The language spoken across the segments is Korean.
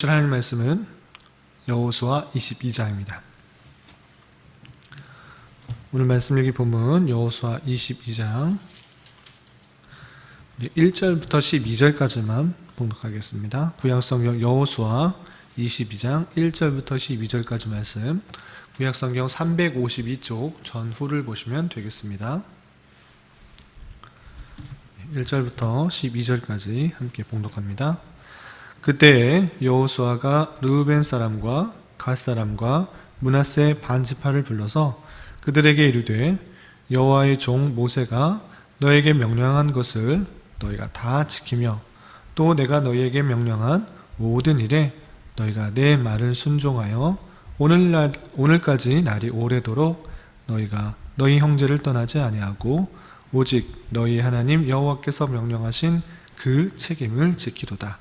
하나님 말씀은 여호수아 22장입니다. 오늘 말씀 읽기 본문 여호수아 22장 1절부터 12절까지만 봉독하겠습니다. 구약성경 여호수아 22장 1절부터 12절까지 말씀 구약성경 352쪽 전후를 보시면 되겠습니다. 1절부터 12절까지 함께 봉독합니다. 그때에 여호수아가 르우벤 사람과 갓 사람과 문하세 반 지파를 불러서 그들에게 이르되 여호와의 종 모세가 너에게 명령한 것을 너희가 다 지키며 또 내가 너희에게 명령한 모든 일에 너희가 내 말을 순종하여 오늘날 오늘까지 날이 오래도록 너희가 너희 형제를 떠나지 아니하고 오직 너희 하나님 여호와께서 명령하신 그 책임을 지키도다.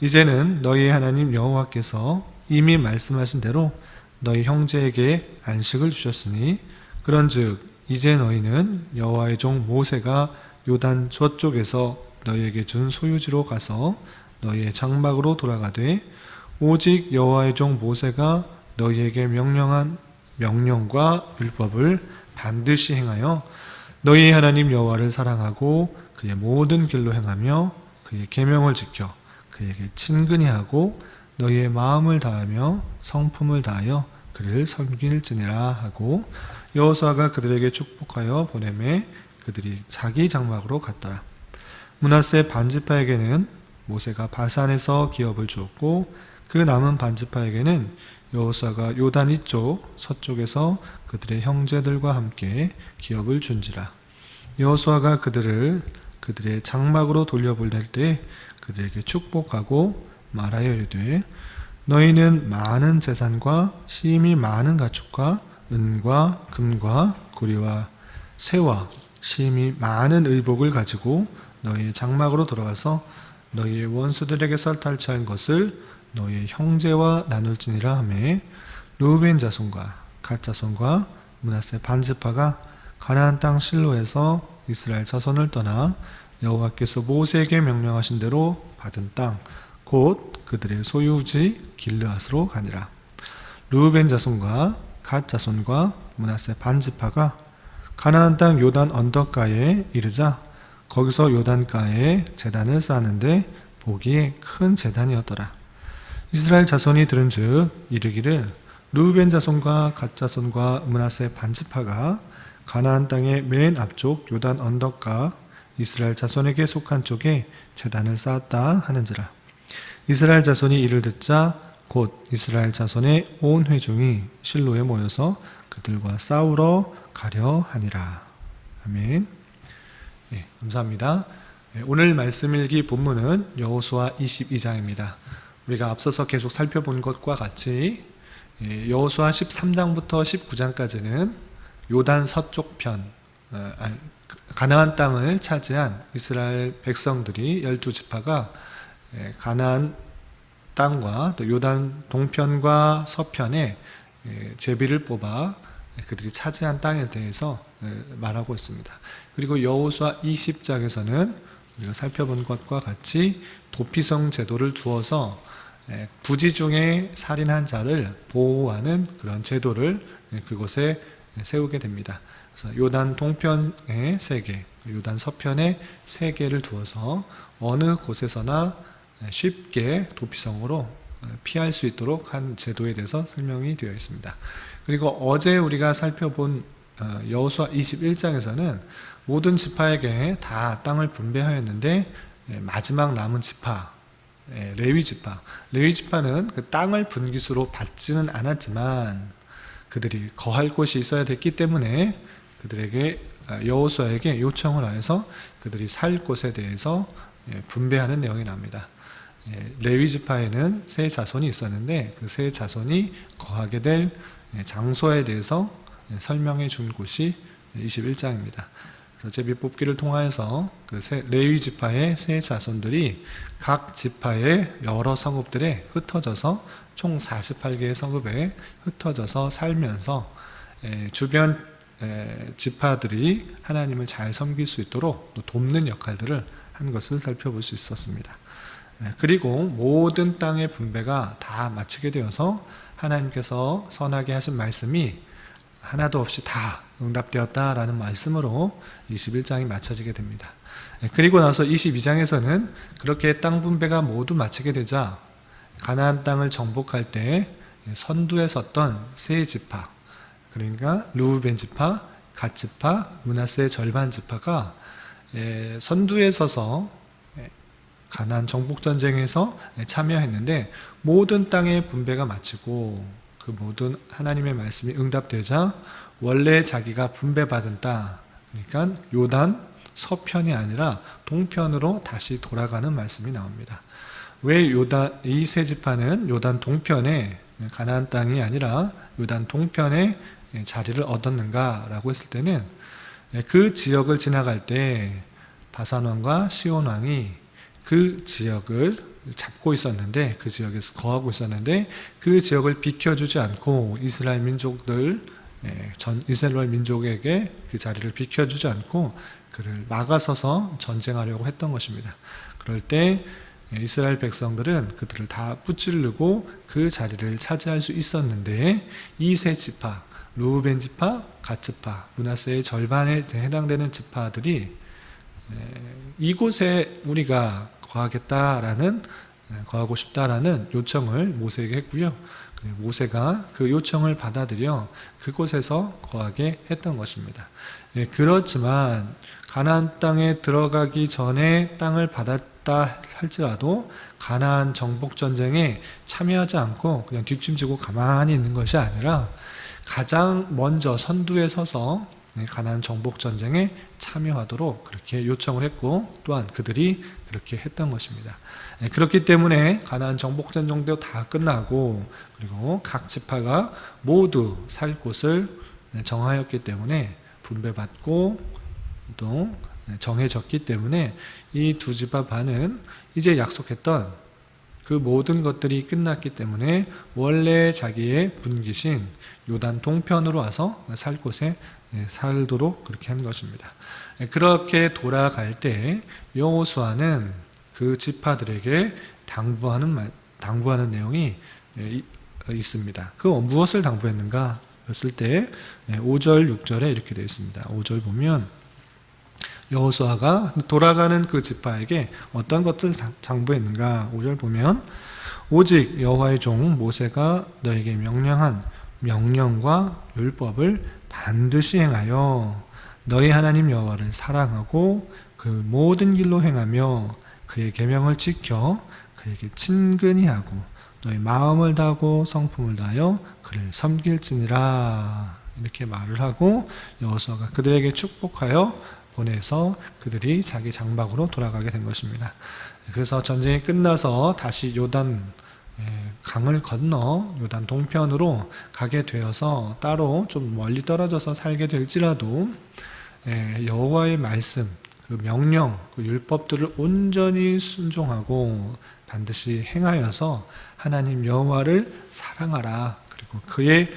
이제는 너희 하나님 여호와께서 이미 말씀하신 대로 너희 형제에게 안식을 주셨으니 그런즉 이제 너희는 여호와의 종 모세가 요단 저쪽에서 너희에게 준 소유지로 가서 너희의 장막으로 돌아가되 오직 여호와의 종 모세가 너희에게 명령한 명령과 율법을 반드시 행하여 너희 하나님 여호와를 사랑하고 그의 모든 길로 행하며 그의 계명을 지켜 그에게 친근히 하고 너희의 마음을 다하며 성품을 다하여 그를 섬길지니라 하고 여호수아가 그들에게 축복하여 보내매 그들이 자기 장막으로 갔더라. 문하세 반지파에게는 모세가 바산에서 기업을 주었고 그 남은 반지파에게는 여호수아가 요단 이쪽 서쪽에서 그들의 형제들과 함께 기업을 준지라. 여호수아가 그들을 그들의 장막으로 돌려보낼 때 그들에게 축복하고 말하여 이르되 너희는 많은 재산과 심히 많은 가축과 은과 금과 구리와 새와 심히 많은 의복을 가지고 너희의 장막으로 돌아가서 너희의 원수들에게서 탈취한 것을 너희의 형제와 나눌지니라 하매 루벤 자손과 갓 자손과 문하세 반지파가 가나안 땅 실로에서 이스라엘 자손을 떠나 여호와께서 모세에게 명령하신 대로 받은 땅 곧 그들의 소유지 길르앗으로 가니라. 루벤 자손과 갓 자손과 문하세 반지파가 가나안 땅 요단 언덕가에 이르자 거기서 요단가에 제단을 쌓는데 보기에 큰 제단이었더라. 이스라엘 자손이 들은즉 이르기를 루벤 자손과 갓 자손과 문하세 반지파가 가나안 땅의 맨 앞쪽 요단 언덕가 이스라엘 자손에게 속한 쪽에 재단을 쌓았다 하는지라. 이스라엘 자손이 이를 듣자 곧 이스라엘 자손의 온 회중이 실로에 모여서 그들과 싸우러 가려 하니라. 아멘. 네, 감사합니다. 네, 오늘 말씀 일기 본문은 여호수아 22장입니다. 우리가 앞서서 계속 살펴본 것과 같이 예, 여호수아 13장부터 19장까지는 요단 서쪽 편, 어, 가나안 땅을 차지한 이스라엘 백성들이 열두 지파가 예, 가나안 땅과 또 요단 동편과 서편에 예, 제비를 뽑아 그들이 차지한 땅에 대해서 예, 말하고 있습니다. 그리고 여호수아 20장에서는 우리가 살펴본 것과 같이 도피성 제도를 두어서 부지 중에 살인한 자를 보호하는 그런 제도를 그곳에 세우게 됩니다. 그래서 요단 동편에 세 개, 요단 서편에 세 개를 두어서 어느 곳에서나 쉽게 도피성으로 피할 수 있도록 한 제도에 대해서 설명이 되어 있습니다. 그리고 어제 우리가 살펴본 어, 여호수아 21장에서는 모든 지파에게 다 땅을 분배하였는데 예, 마지막 남은 지파 예, 레위 지파 레위 지파는 그 땅을 분기수로 받지는 않았지만 그들이 거할 곳이 있어야 됐기 때문에 그들에게 아, 여호수아에게 요청을 하여서 그들이 살 곳에 대해서 예, 분배하는 내용이 나옵니다. 예, 레위 지파에는 세 자손이 있었는데 그 세 자손이 거하게 될 예, 장소에 대해서 설명해 준 곳이 21장입니다. 그래서 제비 뽑기를 통하여서 그 레위 지파의 세 자손들이 각 지파의 여러 성읍들에 흩어져서 총 48개의 성읍에 흩어져서 살면서 주변 지파들이 하나님을 잘 섬길 수 있도록 돕는 역할들을 한 것을 살펴볼 수 있었습니다. 예, 그리고 모든 땅의 분배가 다 마치게 되어서 하나님께서 선하게 하신 말씀이 하나도 없이 다 응답되었다라는 말씀으로 21장이 맞춰지게 됩니다. 예, 그리고 나서 22장에서는 그렇게 땅 분배가 모두 마치게 되자 가나안 땅을 정복할 때 선두에 섰던 세 지파 그러니까 루우벤 지파, 갓 지파, 문하세 절반 지파가 예, 선두에 서서 예, 가나안 정복 전쟁에서 참여했는데 모든 땅의 분배가 마치고 그 모든 하나님의 말씀이 응답되자 원래 자기가 분배받은 땅 그러니까 요단 서편이 아니라 동편으로 다시 돌아가는 말씀이 나옵니다. 왜 요단 이 세 지파는 요단 동편에 가나안 땅이 아니라 요단 동편에 자리를 얻었는가라고 했을 때는 그 지역을 지나갈 때 바산 왕과 시온 왕이 그 지역을 잡고 있었는데 그 지역에서 거하고 있었는데 그 지역을 비켜주지 않고 이스라엘 민족들 전 이스라엘 민족에게 그 자리를 비켜주지 않고 그를 막아서서 전쟁하려고 했던 것입니다. 그럴 때 이스라엘 백성들은 그들을 다 붙들고 그 자리를 차지할 수 있었는데 이 세 지파 루벤 지파, 갓 지파, 문하세의 절반에 해당되는 지파들이 이곳에 우리가 거하겠다라는 거하고 싶다라는 요청을 모세에게 했고요. 모세가 그 요청을 받아들여 그곳에서 거하게 했던 것입니다. 그렇지만 가나안 땅에 들어가기 전에 땅을 받았다 할지라도 가나안 정복 전쟁에 참여하지 않고 그냥 뒷짐지고 가만히 있는 것이 아니라 가장 먼저 선두에 서서 가나안 정복 전쟁에 참여하도록 그렇게 요청을 했고 또한 그들이 그렇게 했던 것입니다. 네, 그렇기 때문에 가나안 정복 전쟁도 다 끝나고 그리고 각 지파가 모두 살 곳을 정하였기 때문에 분배받고 또 정해졌기 때문에 이 두 지파 반은 이제 약속했던 그 모든 것들이 끝났기 때문에 원래 자기의 분기신 요단 동편으로 와서 살 곳에 살도록 그렇게 한 것입니다. 그렇게 돌아갈 때 여호수아는 그 지파들에게 당부하는 말, 당부하는 내용이 있습니다. 그 무엇을 당부했는가 했을 때 5절 6절에 이렇게 되어 있습니다. 5절 보면 여호수아가 돌아가는 그 지파에게 어떤 것을 당부했는가 5절 보면 오직 여호와의 종 모세가 너에게 명령한 명령과 율법을 반드시 행하여 너희 하나님 여호와를 사랑하고 그 모든 길로 행하며 그의 계명을 지켜 그에게 친근히 하고 너희 마음을 다하고 성품을 다하여 그를 섬길지니라 이렇게 말을 하고 여호수아가 그들에게 축복하여 보내서 그들이 자기 장막으로 돌아가게 된 것입니다. 그래서 전쟁이 끝나서 다시 요단 예, 강을 건너 요단 동편으로 가게 되어서 따로 좀 멀리 떨어져서 살게 될지라도 예, 여호와의 말씀, 그 명령, 그 율법들을 온전히 순종하고 반드시 행하여서 하나님 여호와를 사랑하라. 그리고 그의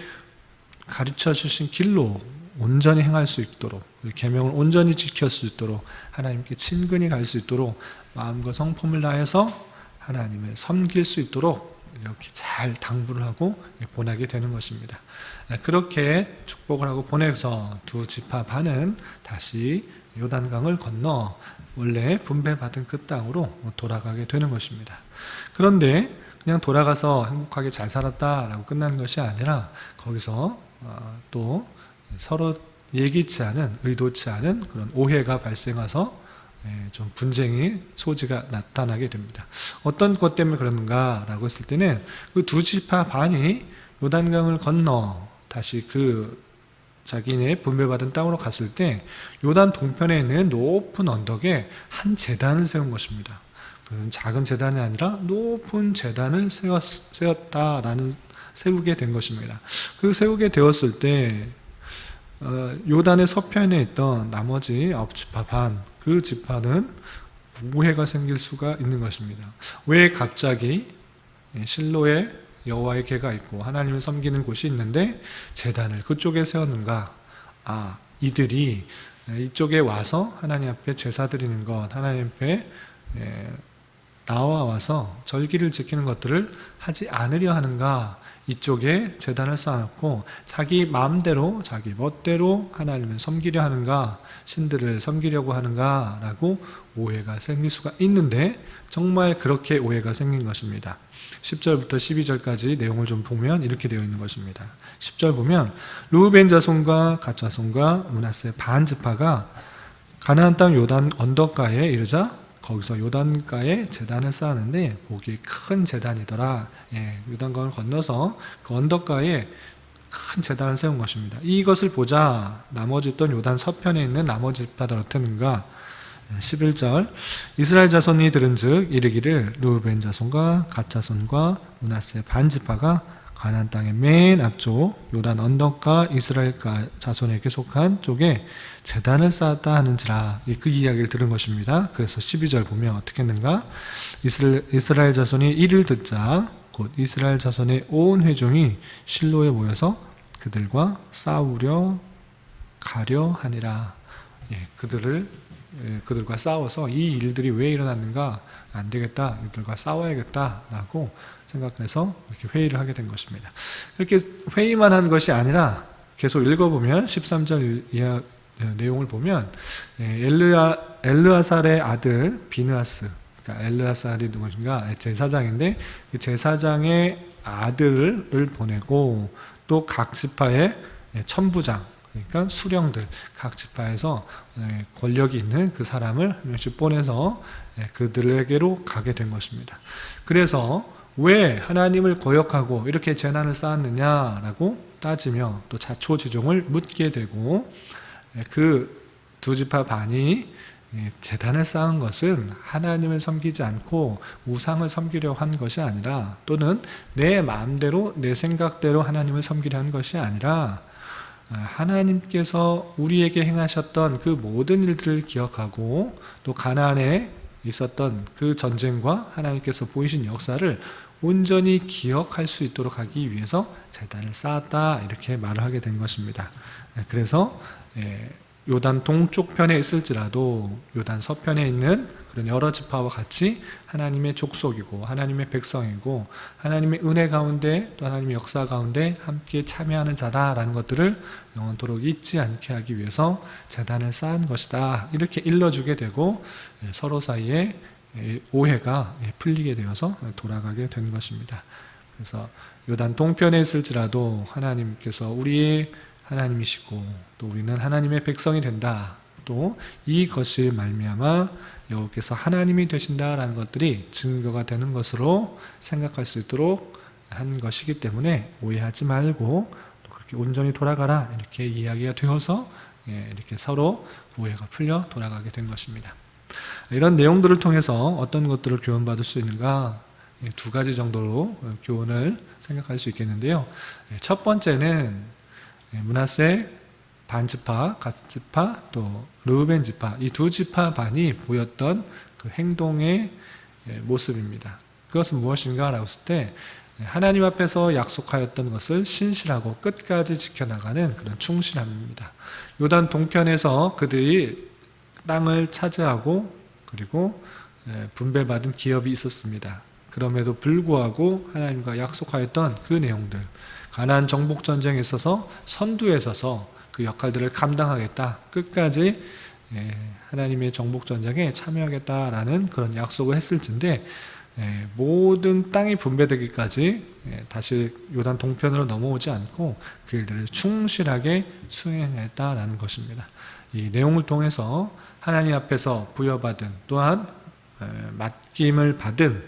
가르쳐 주신 길로 온전히 행할 수 있도록 그 계명을 온전히 지킬 수 있도록 하나님께 친근히 갈 수 있도록 마음과 성품을 다해서 하나님을 섬길 수 있도록 이렇게 잘 당부를 하고 보내게 되는 것입니다. 그렇게 축복을 하고 보내서 두 지파 반은 다시 요단강을 건너 원래 분배받은 그 땅으로 돌아가게 되는 것입니다. 그런데 그냥 돌아가서 행복하게 잘 살았다라고 끝난 것이 아니라 거기서 어, 또 서로 예기치 않은 의도치 않은 그런 오해가 발생해서 예, 좀 분쟁이 소지가 나타나게 됩니다. 어떤 것 때문에 그러는가라고 했을 때는 그 두 지파 반이 요단강을 건너 다시 그 자기네 분배받은 땅으로 갔을 때 요단 동편에 있는 높은 언덕에 한 재단을 세운 것입니다. 그 작은 재단이 아니라 높은 재단을 세웠, 세웠다라는 세우게 된 것입니다. 그 세우게 되었을 때 어, 요단의 서편에 있던 나머지 아홉 지파 반, 그 지파는 오해가 생길 수가 있는 것입니다. 왜 갑자기 실로에 여호와의 궤가 있고 하나님을 섬기는 곳이 있는데 재단을 그쪽에 세웠는가? 아, 이들이 이쪽에 와서 하나님 앞에 제사 드리는 것, 하나님 앞에 나와 와서 절기를 지키는 것들을 하지 않으려 하는가 이쪽에 재단을 쌓아놓고 자기 마음대로 자기 멋대로 하나님을 섬기려 하는가 신들을 섬기려고 하는가라고 오해가 생길 수가 있는데 정말 그렇게 오해가 생긴 것입니다. 10절부터 12절까지 내용을 좀 보면 이렇게 되어 있는 것입니다. 10절 보면 루벤 자손과 갓 자손과 문하세 반 지파가 가나안 땅 요단 언덕가에 이르자 거기서 요단가에 재단을 쌓았는데 보기에 큰 재단이더라. 예, 요단강을 건너서 그 언덕가에 큰 재단을 세운 것입니다. 이것을 보자 나머지 있던 요단 서편에 있는 나머지 지파들 어땠는가? 11절 이스라엘 자손이 들은즉 이르기를 루벤 자손과 갓 자손과 문하세 반 지파가 가나안 땅의 맨 앞쪽 요단 언덕과 이스라엘 자손에게 속한 쪽에 재단을 쌓았다 하는지라 그 이야기를 들은 것입니다. 그래서 12절 보면 어떻게 했는가? 이스라엘 자손이 이를 듣자 곧 이스라엘 자손의 온 회중이 실로에 모여서 그들과 싸우려 가려 하니라. 예, 그들을 예, 그들과 싸워서 이 일들이 왜 일어났는가? 안 되겠다. 이들과 싸워야겠다라고 생각해서 이렇게 회의를 하게 된 것입니다. 이렇게 회의만 한 것이 아니라 계속 읽어보면 13절 이하 내용을 보면 예, 엘르아 엘르아살의 아들 비느아스 그러니까 엘르아살이 누구인가? 제사장인데 그 제사장의 아들을 보내고 또 각 지파의 천부장 그러니까 수령들 각 지파에서 예, 권력이 있는 그 사람을 한 명씩 보내서 예, 그들에게로 가게 된 것입니다. 그래서 왜 하나님을 거역하고 이렇게 재난을 쌓았느냐라고 따지며 또 자초지종을 묻게 되고 예, 그두 지파 반이 재단을 쌓은 것은 하나님을 섬기지 않고 우상을 섬기려 한 것이 아니라 또는 내 마음대로 내 생각대로 하나님을 섬기려 한 것이 아니라 아, 하나님께서 우리에게 행하셨던 그 모든 일들을 기억하고 또 가나안에 있었던 그 전쟁과 하나님께서 보이신 역사를 온전히 기억할 수 있도록 하기 위해서 재단을 쌓았다 이렇게 말을 하게 된 것입니다. 네, 그래서 예, 요단 동쪽 편에 있을지라도 요단 서편에 있는 그런 여러 지파와 같이 하나님의 족속이고 하나님의 백성이고 하나님의 은혜 가운데 또 하나님의 역사 가운데 함께 참여하는 자다라는 것들을 영원토록 잊지 않게 하기 위해서 재단을 쌓은 것이다. 이렇게 일러주게 되고 예, 서로 사이에 예, 오해가 예, 풀리게 되어서 돌아가게 된 것입니다. 그래서 요단 동편에 있을지라도 하나님께서 우리의 하나님이시고 또 우리는 하나님의 백성이 된다. 또 이것이 말미암아 여호께서 하나님이 되신다라는 것들이 증거가 되는 것으로 생각할 수 있도록 한 것이기 때문에 오해하지 말고 또 그렇게 온전히 돌아가라 이렇게 이야기가 되어서 예, 이렇게 서로 오해가 풀려 돌아가게 된 것입니다. 이런 내용들을 통해서 어떤 것들을 교훈받을 수 있는가 예, 두 가지 정도로 교훈을 생각할 수 있겠는데요. 예, 첫 번째는 문하세 반지파, 갓지파, 또 르우벤 지파 이 두 지파 반이 보였던 그 행동의 예, 모습입니다. 그것은 무엇인가라고 했을 때 하나님 앞에서 약속하였던 것을 신실하고 끝까지 지켜나가는 그런 충실함입니다. 요단 동편에서 그들이 땅을 차지하고 그리고 예, 분배받은 기업이 있었습니다. 그럼에도 불구하고 하나님과 약속하였던 그 내용들, 가나안 정복 전쟁에 있어서 선두에 서서 그 역할들을 감당하겠다. 끝까지 예, 하나님의 정복 전쟁에 참여하겠다라는 그런 약속을 했을텐데 예, 모든 땅이 분배되기까지 예, 다시 요단 동편으로 넘어오지 않고 그 일들을 충실하게 수행했다라는 것입니다. 이 내용을 통해서 하나님 앞에서 부여받은 또한 맡김을 받은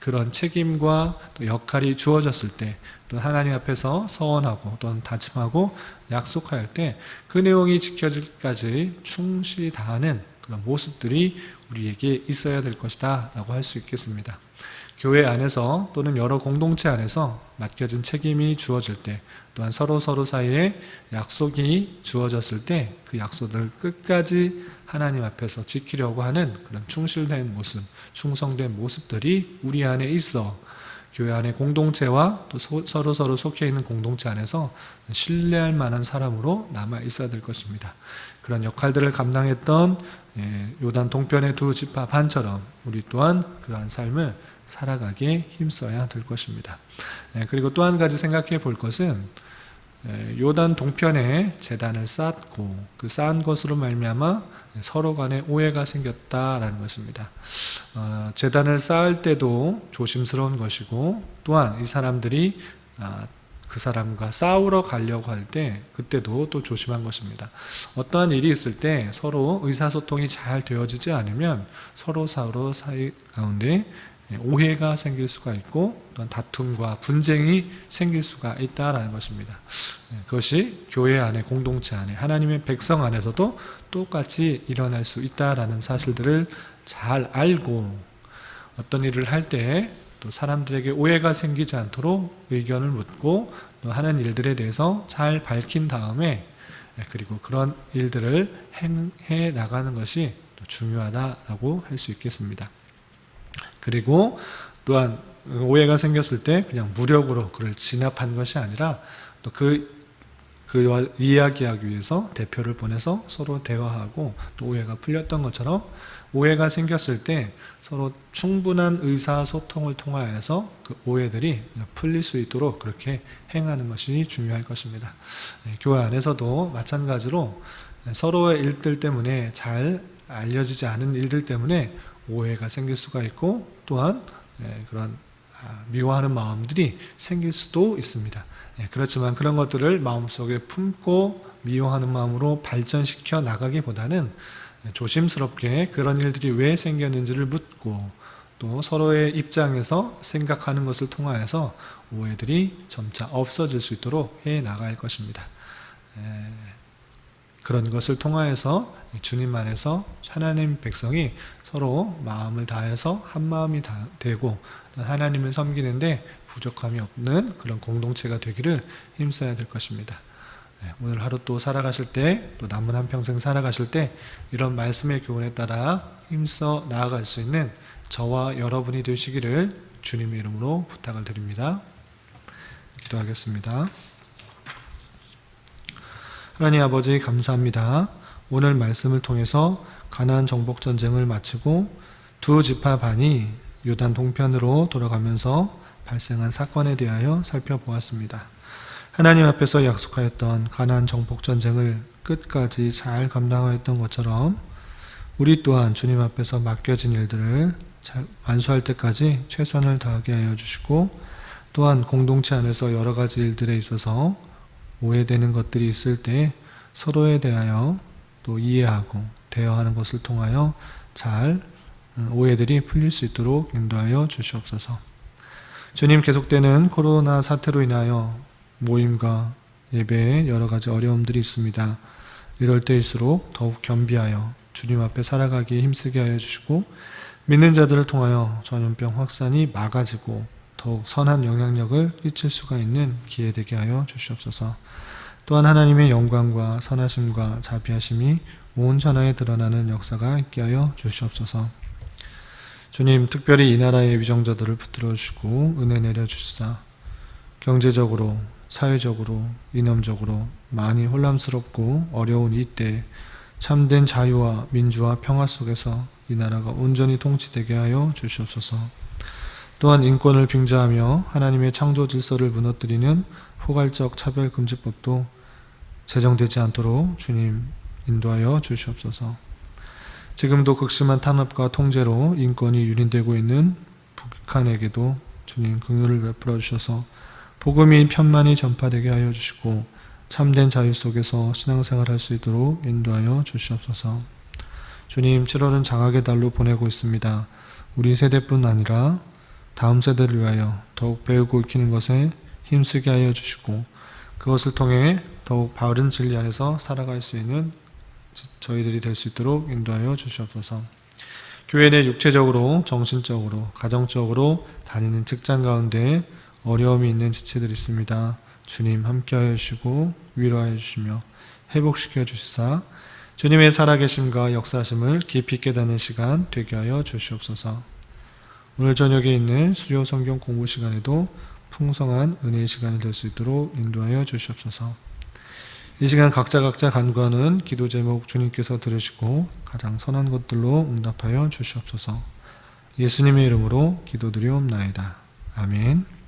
그런 책임과 역할이 주어졌을 때 또 하나님 앞에서 서원하고 또는 다짐하고 약속할 때 그 내용이 지켜질까지 충실히 다하는 그런 모습들이 우리에게 있어야 될 것이다 라고 할 수 있겠습니다. 교회 안에서 또는 여러 공동체 안에서 맡겨진 책임이 주어질 때 또한 서로 서로 사이에 약속이 주어졌을 때 그 약속을 끝까지 하나님 앞에서 지키려고 하는 그런 충실된 모습, 충성된 모습들이 우리 안에 있어 교회 안의 공동체와 또 서로 서로 속해 있는 공동체 안에서 신뢰할 만한 사람으로 남아 있어야 될 것입니다. 그런 역할들을 감당했던 예, 요단 동편의 두 반처럼 우리 또한 그러한 삶을 살아가기에 힘써야 될 것입니다. 예, 그리고 또 한 가지 생각해 볼 것은 예, 요단 동편에 재단을 쌓고 그 쌓은 것으로 말미암아 서로 간에 오해가 생겼다라는 것입니다. 어, 재단을 쌓을 때도 조심스러운 것이고 또한 이 사람들이 아, 그 사람과 싸우러 가려고 할 때 그때도 또 조심한 것입니다. 어떠한 일이 있을 때 서로 의사소통이 잘 되어지지 않으면 서로 서로 사이 가운데 오해가 생길 수가 있고 또한 다툼과 분쟁이 생길 수가 있다라는 것입니다. 네, 그것이 교회 안에 공동체 안에 하나님의 백성 안에서도 똑같이 일어날 수 있다라는 사실들을 잘 알고 어떤 일을 할 때 또 사람들에게 오해가 생기지 않도록 의견을 묻고 또 하는 일들에 대해서 잘 밝힌 다음에 네, 그리고 그런 일들을 행해 나가는 것이 중요하다라고 할 수 있겠습니다. 그리고 또한 오해가 생겼을 때 그냥 무력으로 그를 진압한 것이 아니라 또 그 그와 이야기하기 위해서 대표를 보내서 서로 대화하고 또 오해가 풀렸던 것처럼 오해가 생겼을 때 서로 충분한 의사소통을 통하여서 그 오해들이 풀릴 수 있도록 그렇게 행하는 것이 중요할 것입니다. 네, 교회 안에서도 마찬가지로 서로의 일들 때문에 잘 알려지지 않은 일들 때문에 오해가 생길 수가 있고 또한 예, 그런 아, 미워하는 마음들이 생길 수도 있습니다. 예, 그렇지만 그런 것들을 마음속에 품고 미워하는 마음으로 발전시켜 나가기보다는 조심스럽게 그런 일들이 왜 생겼는지를 묻고 또 서로의 입장에서 생각하는 것을 통하여서 오해들이 점차 없어질 수 있도록 해 나갈 것입니다. 예, 그런 것을 통하여서 주님 안에서 하나님 백성이 서로 마음을 다해서 한 마음이 되고 하나님을 섬기는데 부족함이 없는 그런 공동체가 되기를 힘써야 될 것입니다. 네, 오늘 하루 또 살아가실 때, 또 남은 한 평생 살아가실 때, 이런 말씀의 교훈에 따라 힘써 나아갈 수 있는 저와 여러분이 되시기를 주님의 이름으로 부탁을 드립니다. 기도하겠습니다. 하나님 아버지 감사합니다. 오늘 말씀을 통해서 가나안 정복 전쟁을 마치고 두 지파 반이 요단 동편으로 돌아가면서 발생한 사건에 대하여 살펴보았습니다. 하나님 앞에서 약속하였던 가나안 정복 전쟁을 끝까지 잘 감당하였던 것처럼 우리 또한 주님 앞에서 맡겨진 일들을 완수할 때까지 최선을 다하게 하여 주시고 또한 공동체 안에서 여러 가지 일들에 있어서 오해되는 것들이 있을 때 서로에 대하여 또 이해하고 대화하는 것을 통하여 잘 음, 오해들이 풀릴 수 있도록 인도하여 주시옵소서. 주님 계속되는 코로나 사태로 인하여 모임과 예배에 여러 가지 어려움들이 있습니다. 이럴 때일수록 더욱 겸비하여 주님 앞에 살아가기에 힘쓰게 하여 주시고 믿는 자들을 통하여 전염병 확산이 막아지고 더욱 선한 영향력을 끼칠 수가 있는 기회 되게 하여 주시옵소서. 또한 하나님의 영광과 선하심과 자비하심이 온 천하에 드러나는 역사가 있게 하여 주시옵소서. 주님, 특별히 이 나라의 위정자들을 붙들어 주시고 은혜 내려 주시사 경제적으로, 사회적으로, 이념적으로 많이 혼란스럽고 어려운 이때 참된 자유와 민주와 평화 속에서 이 나라가 온전히 통치되게 하여 주시옵소서. 또한 인권을 빙자하며 하나님의 창조 질서를 무너뜨리는 포괄적 차별금지법도 제정되지 않도록 주님 인도하여 주시옵소서. 지금도 극심한 탄압과 통제로 인권이 유린되고 있는 북한에게도 주님 긍휼을 베풀어 주셔서 복음이 편만히 전파되게 하여 주시고 참된 자유 속에서 신앙생활할 수 있도록 인도하여 주시옵소서. 주님 7월은 장학의 달로 보내고 있습니다. 우리 세대뿐 아니라 다음 세대를 위하여 더욱 배우고 익히는 것에 힘쓰게 하여 주시고 그것을 통해 더욱 바른 진리 안에서 살아갈 수 있는 저희들이 될 수 있도록 인도하여 주시옵소서. 교회 내 육체적으로, 정신적으로, 가정적으로 다니는 직장 가운데 어려움이 있는 지체들이 있습니다. 주님 함께하여 주시고 위로하여 주시며 회복시켜 주시사 주님의 살아계심과 역사심을 깊이 깨닫는 시간 되게 하여 주시옵소서. 오늘 저녁에 있는 수요 성경 공부 시간에도 풍성한 은혜의 시간이 될 수 있도록 인도하여 주시옵소서. 이 시간 각자 각자 간구하는 기도 제목 주님께서 들으시고 가장 선한 것들로 응답하여 주시옵소서. 예수님의 이름으로 기도드리옵나이다. 아멘.